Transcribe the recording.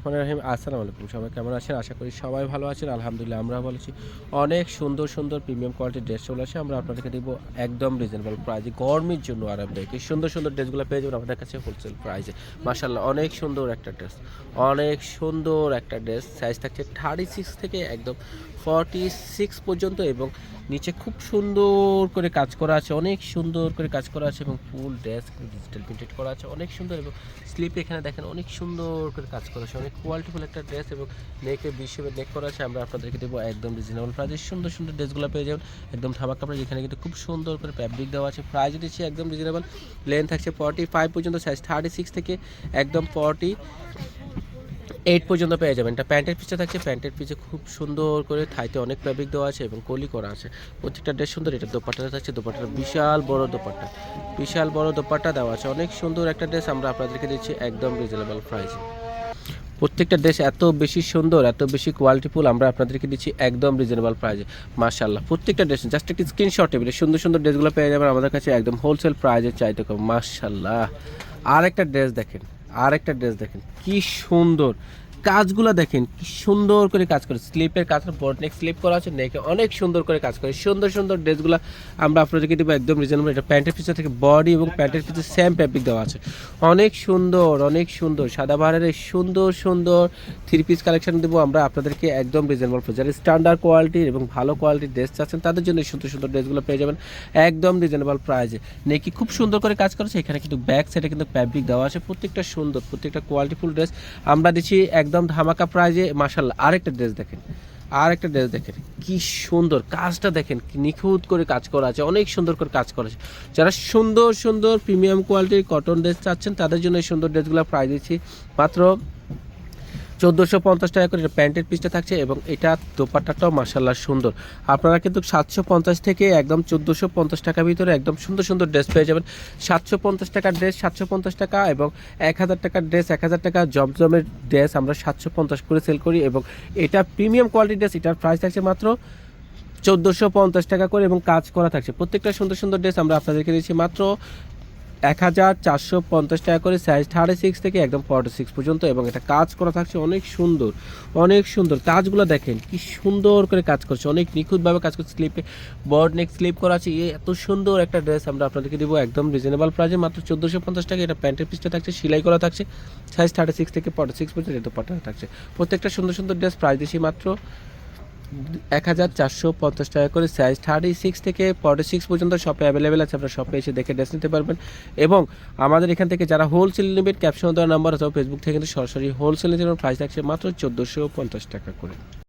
রহমান রহিম, আসসালামু আলাইকুম। সবাই কেমন আছেন? আশা করি সবাই ভালো আছেন। আলহামদুলিল্লাহ আমরা ভালো আছি। অনেক সুন্দর সুন্দর প্রিমিয়াম কোয়ালিটির ড্রেস চলে আসে। আমরা আপনাদেরকে দেবো একদম রিজনেবল প্রাইসে গরমের জন্য আরামদায়ক এই সুন্দর সুন্দর ড্রেসগুলো পেয়ে যাবেন আমাদের কাছে হোলসেল প্রাইসে মার্শাল্লাহ অনেক সুন্দর একটা ড্রেস অনেক সুন্দর একটা ড্রেস সাইজ থাকছে থার্টি সিক্স থেকে একদম ফর্টি সিক্স পর্যন্ত এবং নিচে খুব সুন্দর করে কাজ করা আছে। অনেক সুন্দর করে কাজ করা আছে এবং ফুল ড্রেস ডিজিটাল প্রিন্টেড করা আছে। অনেক সুন্দর এবং স্লিপ এখানে দেখেন অনেক সুন্দর করে কাজ করা আছে। অনেক কোয়ালিটিফুল একটা ড্রেস এবং নেকে বিশেষে নেক করা আছে, আমরা আপনাদেরকে দেবো একদম রিজনেবল প্রাইসে সুন্দর সুন্দর ড্রেসগুলো পেয়ে যাবেন। একদম ধামাক কাপড়, যেখানে কিন্তু খুব সুন্দর করে ফ্যাব্রিক দেওয়া আছে। প্রাইস দিচ্ছি একদম রিজনেবল লেন থাকছে ফর্টি ফাইভ পর্যন্ত সাইজ থার্টি সিক্স থেকে একদম ফর্টি এইট পর্যন্ত পেয়ে যাবেন। এটা প্যান্টের পিছে থাকছে। প্যান্টের পিছে খুব সুন্দর করে থাইতে অনেক ফ্যাব্রিক দেওয়া আছে এবং কলি করা আছে। প্রত্যেকটা ড্রেস সুন্দর। এটা দোপাট্টাটা থাকছে। দোপাট্টাটা বিশাল বড় দোপাট্টা। বিশাল বড় দোপাট্টা দেওয়া আছে। অনেক সুন্দর একটা ড্রেস আমরা আপনাদেরকে দিচ্ছি একদম রিজনেবল প্রাইসে প্রত্যেকটা ড্রেস এত বেশি সুন্দর, এত বেশি কোয়ালিটিফুল আমরা আপনাদেরকে দিচ্ছি একদম রিজনেবল প্রাইজে মাশাল্লাহ প্রত্যেকটা ড্রেস জাস্ট একটি স্ক্রিনশট এবারে সুন্দর সুন্দর ড্রেসগুলো পেয়ে যাবেন আমাদের কাছে একদম হোলসেল প্রাইজে চাইতে কম। মাশাল্লাহ আর একটা ড্রেস দেখেন আর একটা ড্রেস দেখেন, কি সুন্দর। কাজগুলো দেখেন, কি সুন্দর করে কাজ করে। স্লিপের কাজ বড় নেক স্লিপ করা আছে নেকে অনেক সুন্দর করে কাজ করে। সুন্দর সুন্দর ড্রেসগুলো আমরা আপনাদেরকে দেবো একদম রিজনেবল এটা প্যান্টের পিছনে থেকে বডি এবং প্যান্টের পিছনে সেম ফ্যাব্রিক দেওয়া আছে। অনেক সুন্দর অনেক সুন্দর। সাদা বাহারের সুন্দর সুন্দর থ্রি পিস কালেকশন দেবো আমরা আপনাদেরকে একদম রিজনেবল প্রাইস যারা স্ট্যান্ডার্ড কোয়ালিটির এবং ভালো কোয়ালিটির ড্রেস চাচ্ছেন, তাদের জন্য সুন্দর সুন্দর ড্রেসগুলো পেয়ে যাবেন একদম রিজনেবল প্রাইসে নেকি খুব সুন্দর করে কাজ করেছে এখানে কিন্তু ব্যাক সাইডে কিন্তু ফ্যাব্রিক দেওয়া আছে। প্রত্যেকটা সুন্দর, প্রত্যেকটা কোয়ালিটিফুল ড্রেস আমরা দিচ্ছি একদম ধামাকা প্রাইজে মাসাল্লাহ আরেকটা ড্রেস দেখেন। আর একটা ড্রেস দেখেন। কি সুন্দর কাজটা দেখেন, কি নিখুঁত করে কাজ করা আছে, অনেক সুন্দর করে কাজ করা আছে। যারা সুন্দর সুন্দর প্রিমিয়াম কোয়ালিটির কটন ড্রেস চাচ্ছেন, তাদের জন্য এই সুন্দর ড্রেসগুলো প্রায় দিচ্ছি। মাত্র চোদ্দোশো পঞ্চাশ টাকা করে প্যান্টের পিসটা থাকছে এবং এটা দোপাট্টাটাও মাসাল্লাহ সুন্দর। আপনারা কিন্তু সাতশো পঞ্চাশ থেকে একদম চোদ্দোশো পঞ্চাশ টাকার ভিতরে একদম সুন্দর সুন্দর ড্রেস পেয়ে যাবেন। সাতশো পঞ্চাশ টাকার ড্রেস, সাতশো পঞ্চাশ টাকা এবং এক হাজার টাকার ড্রেস, এক হাজার টাকা জমজমের ড্রেস আমরা সাতশো পঞ্চাশ করে সেল করি এবং এটা প্রিমিয়াম কোয়ালিটির ড্রেস, এটার প্রাইস থাকছে মাত্র চোদ্দোশো পঞ্চাশ টাকা করে এবং কাজ করা থাকছে। প্রত্যেকটা সুন্দর সুন্দর ড্রেস আমরা আপনাদেরকে দিচ্ছি মাত্র এক হাজার চারশো পঞ্চাশ টাকা করে সাইজ থার্টি সিক্স থেকে একদম ফর্টি সিক্স পর্যন্ত এবং এটা কাজ করা থাকছে অনেক সুন্দর অনেক সুন্দর। কাজগুলো দেখেন কি সুন্দর করে কাজ করছে, অনেক নিখুঁতভাবে কাজ করছে। স্লিপে বর্ড নেক স্লিপ করা আছে এত সুন্দর একটা ড্রেস আমরা আপনাদেরকে দেবো, একদম রিজনেবল প্রাইসে মাত্র চোদ্দোশো পঞ্চাশ টাকা। এটা প্যান্টের পিসটা থাকছে, সেলাই করা থাকছে সাইজ থার্টি সিক্স থেকে ফর্টি সিক্স পর্যন্ত এটা পাঠানো থাকছে। প্রত্যেকটা সুন্দর সুন্দর ড্রেস প্রাইস দিচ্ছি মাত্র এক হাজার চারশো পঞ্চাশ টাকা করে সাইজ থার্টি সিক্স থেকে ফর্টি সিক্স পর্যন্ত শপে অ্যাভেলেবেল আছে। আপনারা শপে এসে দেখে ড্রেস নিতে পারবেন। এবং আমাদের এখান থেকে যারা হোলসেল নেবেন ক্যাপশন দেওয়ার নাম্বার আছে ফেসবুক থেকে কিন্তু সরাসরি হোলসেল নিতে প্রাইস থাকছে মাত্র চোদ্দোশো পঞ্চাশ টাকা করে।